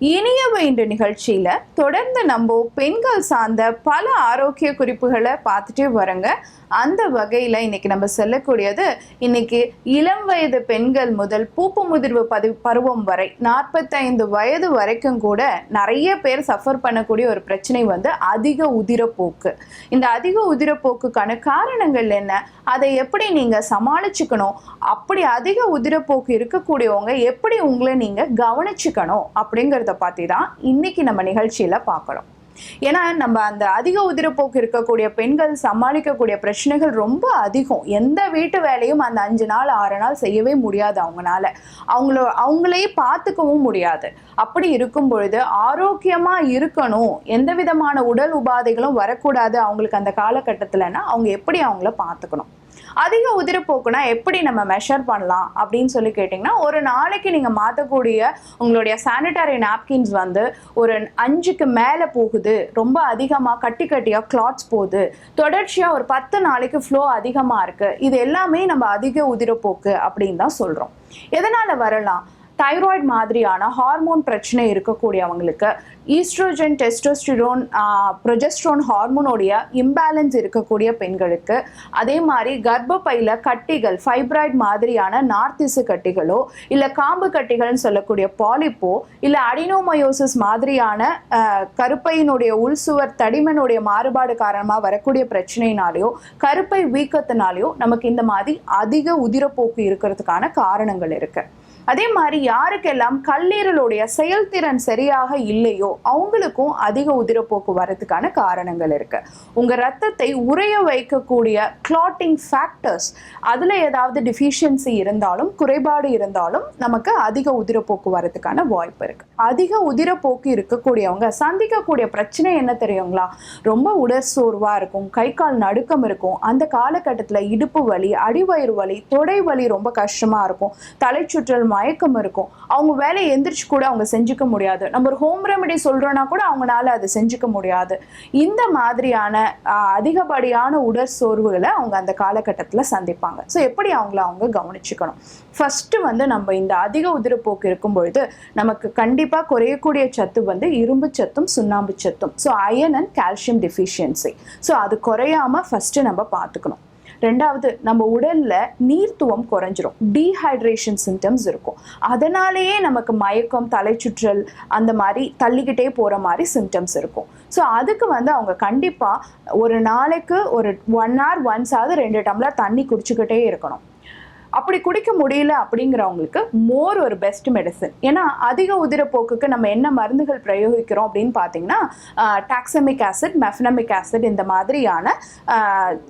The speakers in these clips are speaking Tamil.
இனிய இந்த நிகழ்ச்சியில் தொடர்ந்து நம்ம பெண்கள் சார்ந்த பல ஆரோக்கிய குறிப்புகளை பார்த்துட்டே வரங்க அந்த வகையில் இன்னைக்கு நம்ம சொல்லக்கூடியது இன்னைக்கு இளம் வயது பெண்கள் முதல் பூப்பு முதிர்வு பதி பருவம் வரை நாற்பத்தைந்து வயது வரைக்கும் கூட நிறைய பேர் சஃபர் பண்ணக்கூடிய ஒரு பிரச்சனை வந்து அதிக உதிரப்போக்கு. இந்த அதிக உதிரப்போக்குக்கான காரணங்கள் என்ன? அதை எப்படி நீங்கள் சமாளிச்சுக்கணும்? அப்படி அதிக உதிரப்போக்கு இருக்கக்கூடியவங்க எப்படி உங்களை நீங்கள் கவனிச்சுக்கணும்? அப்படிங்கிறது பற்றி தான் இன்னைக்கு நம்ம நிகழ்ச்சியில் பார்க்குறோம். ஏன்னா நம்ம அந்த அதிக உதிரப்போக்கு இருக்கக்கூடிய பெண்கள் சமாளிக்கக்கூடிய பிரச்சனைகள் ரொம்ப அதிகம். எந்த வீட்டு வேலையும் அந்த அஞ்சு நாள் ஆறு நாள் செய்யவே முடியாது அவங்கனால அவங்கள அவங்களே பார்த்துக்கவும் முடியாது. அப்படி இருக்கும் பொழுது ஆரோக்கியமா இருக்கணும். எந்த விதமான உடல் உபாதைகளும் வரக்கூடாது அவங்களுக்கு அந்த காலகட்டத்தில்னா அவங்க எப்படி அவங்கள பார்த்துக்கணும்? அதிக உதிரப்போக்குனா எப்படி நம்ம மெஷர் பண்ணலாம் அப்படின்னு சொல்லி கேட்டிங்கன்னா ஒரு நாளைக்கு நீங்கள் மாற்றக்கூடிய உங்களுடைய சானிடரி நாப்கின்ஸ் வந்து ஒரு அஞ்சுக்கு மேலே போகுது ரொம்ப அதிகமாக கட்டி கட்டியாக கிளாத்ஸ் போகுது. தொடர்ச்சியாக ஒரு பத்து நாளைக்கு ஃப்ளோ அதிகமாக இருக்குது இது எல்லாமே நம்ம அதிக உதிரப்போக்கு அப்படின்னு தான் சொல்கிறோம் எதனால் வரலாம்? தைராய்டு மாதிரியான ஹார்மோன் பிரச்சனை இருக்கக்கூடியவங்களுக்கு ஈஸ்ட்ரோஜன் டெஸ்டோஸ்டிரோன் ப்ரொஜெஸ்ட்ரோன் ஹார்மோனுடைய இம்பேலன்ஸ் இருக்கக்கூடிய பெண்களுக்கு அதே மாதிரி கர்ப்பப்பையில் கட்டிகள் ஃபைப்ராய்டு மாதிரியான நார்த்திசு கட்டிகளோ இல்லை காம்பு கட்டிகள்னு சொல்லக்கூடிய பாலிப்போ இல்லை அடினோமயோசிஸ் மாதிரியான கருப்பையினுடைய உள்சுவர் தடிமனுடைய மாறுபாடு காரணமாக வரக்கூடிய பிரச்சனையினாலேயோ கருப்பை வீக்கத்தினாலேயோ நமக்கு இந்த மாதிரி அதிக உதிரப்போக்கு இருக்கிறதுக்கான காரணங்கள் இருக்குது அதே மாதிரி யாருக்கெல்லாம் கல்லீரலுடைய செயல்திறன் சரியாக இல்லையோ அவங்களுக்கும் அதிக உதிரப்போக்கு வரதுக்கான காரணங்கள் இருக்கு. உங்க ரத்தத்தை உறைய வைக்கக்கூடிய கிளாட்டிங் ஃபேக்டர்ஸ் அதுல ஏதாவது டிஃபிஷியன்சி இருந்தாலும் குறைபாடு இருந்தாலும் நமக்கு அதிக உதிரப்போக்கு வரதுக்கான வாய்ப்பு இருக்கு. அதிக உதிரப்போக்கு இருக்கக்கூடியவங்க சந்திக்கக்கூடிய பிரச்சனை என்ன தெரியுங்களா? ரொம்ப உடற்சோர்வா இருக்கும் கை கால் நடுக்கம் இருக்கும் அந்த காலகட்டத்தில் இடுப்பு வலி அடிவயிறு வலி தொடை வலி ரொம்ப கஷ்டமா இருக்கும். தலைச்சுற்றல் மயக்கம் இருக்கும். அவங்க வேலையை எந்திரிச்சு கூட அவங்க செஞ்சுக்க முடியாது. நம்ம ஒரு ஹோம் ரெமெடி சொல்கிறோன்னா கூட அவங்களால அதை செஞ்சுக்க முடியாது. இந்த மாதிரியான அதிகப்படியான உடற்சோர்வுகளை அவங்க அந்த காலகட்டத்தில் சந்திப்பாங்க. ஸோ எப்படி அவங்கள அவங்க கவனிச்சுக்கணும்? ஃபஸ்ட்டு வந்து நம்ம இந்த அதிக உதிரப்போக்கு இருக்கும் பொழுது நமக்கு கண்டிப்பாக குறையக்கூடிய சத்து வந்து இரும்பு சத்தும் சுண்ணாம்பு சத்தும். So iron and calcium deficiency so அது குறையாம ஃபஸ்ட்டு நம்ம பார்த்துக்கணும். ரெண்டாவது நம்ம உடல்ல நீர்த்துவம் குறைஞ்சிரும். டீஹைட்ரேஷன் சிம்டம்ஸ் இருக்கும். அதனாலேயே நமக்கு மயக்கம் தலைச்சுற்றல் அந்த மாதிரி தள்ளிக்கிட்டே போற மாதிரி சிம்டம்ஸ் இருக்கும். ஸோ அதுக்கு வந்து அவங்க கண்டிப்பா ஒரு நாளைக்கு ஒரு ஒன் ஹவர் ஒன்ஸ் ஆகுது ரெண்டு டம்ளர் தண்ணி குடிச்சுக்கிட்டே இருக்கணும். அப்படி குடிக்க முடியல அப்படிங்கிறவங்களுக்கு மோர் ஒரு பெஸ்ட் மெடிசன் ஏன்னா அதிக உதிரப்போக்குக்கு நம்ம என்ன மருந்துகள் பிரயோகிக்கிறோம் அப்படின்னு பார்த்தீங்கன்னா டாக்ஸமிக் ஆசிட் மெஃபனமிக் ஆசிட் இந்த மாதிரியான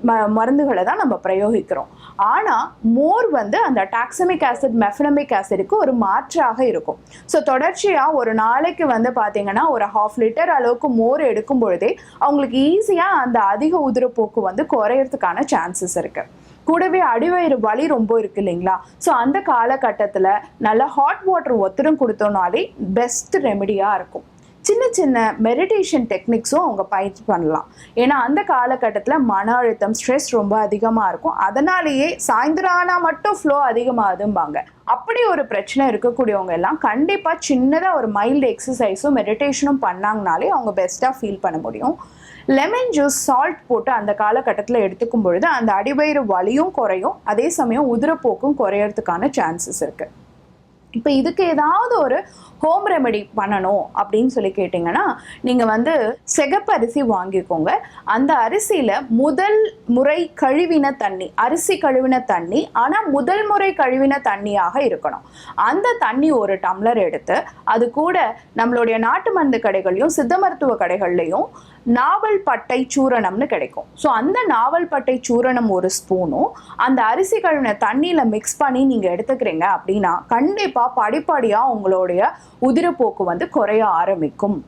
ம- மருந்துகளை தான் நம்ம பிரயோகிக்கிறோம். ஆனால் மோர் வந்து அந்த டாக்ஸமிக் ஆசிட் மெஃபனமிக் ஆசிடுக்கு ஒரு மாற்றாக இருக்கும். ஸோ தொடர்ச்சியாக ஒரு நாளைக்கு வந்து பார்த்தீங்கன்னா ஒரு ஹாஃப் லிட்டர் அளவுக்கு மோர் எடுக்கும் பொழுதே அவங்களுக்கு ஈஸியாக அந்த அதிக உதிரப்போக்கு வந்து குறையறதுக்கான சான்சஸ் இருக்குது கூடவே அடிவயிறு வலி ரொம்ப இருக்கு இல்லைங்களா? ஸோ அந்த காலகட்டத்தில் நல்லா ஹாட் வாட்டர் ஒத்தரம் கொடுத்தோம்னாலே பெஸ்ட் ரெமெடியாக இருக்கும். சின்ன சின்ன மெடிடேஷன் டெக்னிக்ஸும் அவங்க பயிற்சி பண்ணலாம். ஏன்னா அந்த காலகட்டத்தில் மன அழுத்தம் ஸ்ட்ரெஸ் ரொம்ப அதிகமாக இருக்கும். அதனாலேயே சாயந்தரம் ஆனால் மட்டும் ஃப்ளோ அதிகமாகுதும்பாங்க. அப்படி ஒரு பிரச்சனை இருக்கக்கூடியவங்க எல்லாம் கண்டிப்பாக சின்னதாக ஒரு மைல்டு எக்ஸசைஸும் மெடிடேஷனும் பண்ணாங்கனாலே அவங்க பெஸ்ட்டாக ஃபீல் பண்ண முடியும். லெமன் ஜூஸ் சால்ட் போட்டு அந்த காலகட்டத்தில் எடுத்துக்கும் பொழுது அந்த அடிவயிறு வலியும் குறையும். அதே சமயம் உதிரப்போக்கும் குறையறதுக்கான சான்சஸ் இருக்குது இப்போ இதுக்கு ஏதாவது ஒரு ஹோம் ரெமெடி பண்ணணும் அப்படின்னு சொல்லி கேட்டிங்கன்னா நீங்கள் வந்து சிகப்பு அரிசி வாங்கிக்கோங்க. அந்த அரிசியில் முதல் முறை கழுவின தண்ணி அரிசி கழுவின தண்ணி ஆனால் முதல் முறை கழுவின தண்ணியாக இருக்கணும். அந்த தண்ணி ஒரு டம்ளர் எடுத்து அது கூட நம்மளுடைய நாட்டு மருந்து கடைகள்லையும் சித்த மருத்துவ கடைகள்லையும் நாவல் பட்டை சூரணம்னு கிடைக்கும். ஸோ அந்த நாவல் பட்டை சூரணம் ஒரு ஸ்பூனும் அந்த அரிசி கழுவின தண்ணியில் மிக்ஸ் பண்ணி நீங்கள் எடுத்துக்கிறீங்க அப்படின்னா கண்டிப்பாக படிப்படியாக உங்களுடைய உதிரப்போக்கு வந்து குறைய ஆரம்பிக்கும்.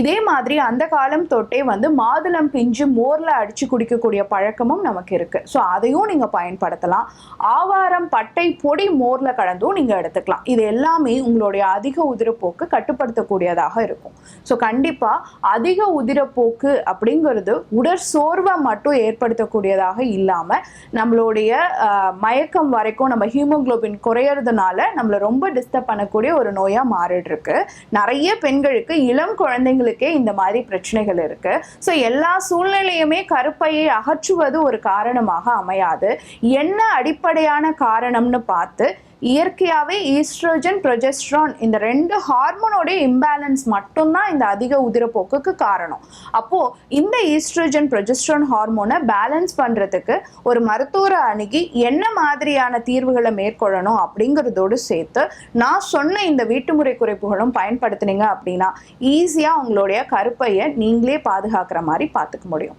இதே மாதிரி அந்த காலம் தொட்டே வந்து மாதுளம் பிஞ்சு மோரில் அடித்து குடிக்கக்கூடிய பழக்கமும் நமக்கு இருக்குது ஸோ அதையும் நீங்கள் பயன்படுத்தலாம். ஆவாரம் பட்டை பொடி மோரில் கலந்தும் நீங்கள் எடுத்துக்கலாம். இது எல்லாமே உங்களுடைய அதிக உதிரப்போக்கு கட்டுப்படுத்தக்கூடியதாக இருக்கும். ஸோ கண்டிப்பாக அதிக உதிரப்போக்கு அப்படிங்கிறது உடற்சோர்வை மட்டும் ஏற்படுத்தக்கூடியதாக இல்லாம நம்மளுடைய மயக்கம் வரைக்கும் நம்ம ஹீமோகுளோபின் குறையறதுனால நம்மளை ரொம்ப டிஸ்டர்ப் பண்ணக்கூடிய ஒரு நோயா மாறிட்டு இருக்கு நிறைய பெண்களுக்கு இளம் குழந்தைங்களுக்கே இந்த மாதிரி பிரச்சனைகள் இருக்கு. ஸோ எல்லா சூழ்நிலையுமே கருப்பையை அகற்றுவது ஒரு காரணமாக அமையாது. என்ன அடிப்படையான காரணம்னு பார்த்து இயற்கையாகவே ஈஸ்ட்ரோஜன் ப்ரொஜெஸ்ட்ரான் இந்த ரெண்டு ஹார்மோனோடைய இம்பேலன்ஸ் மட்டும்தான் இந்த அதிக உதிரப்போக்குக்கு காரணம். அப்போது இந்த ஈஸ்ட்ரோஜன் ப்ரொஜெஸ்ட்ரான் ஹார்மோனை பேலன்ஸ் பண்ணுறதுக்கு ஒரு மருத்துவரை அணுகி என்ன மாதிரியான தீர்வுகளை மேற்கொள்ளணும் அப்படிங்கிறதோடு சேர்த்து நான் சொன்ன இந்த வீட்டுமுறை குறைப்புகளும் பயன்படுத்துனீங்க அப்படின்னா ஈஸியாக உங்களுடைய கருப்பையை நீங்களே பாதுகாக்கிற மாதிரி பார்த்துக்க முடியும்.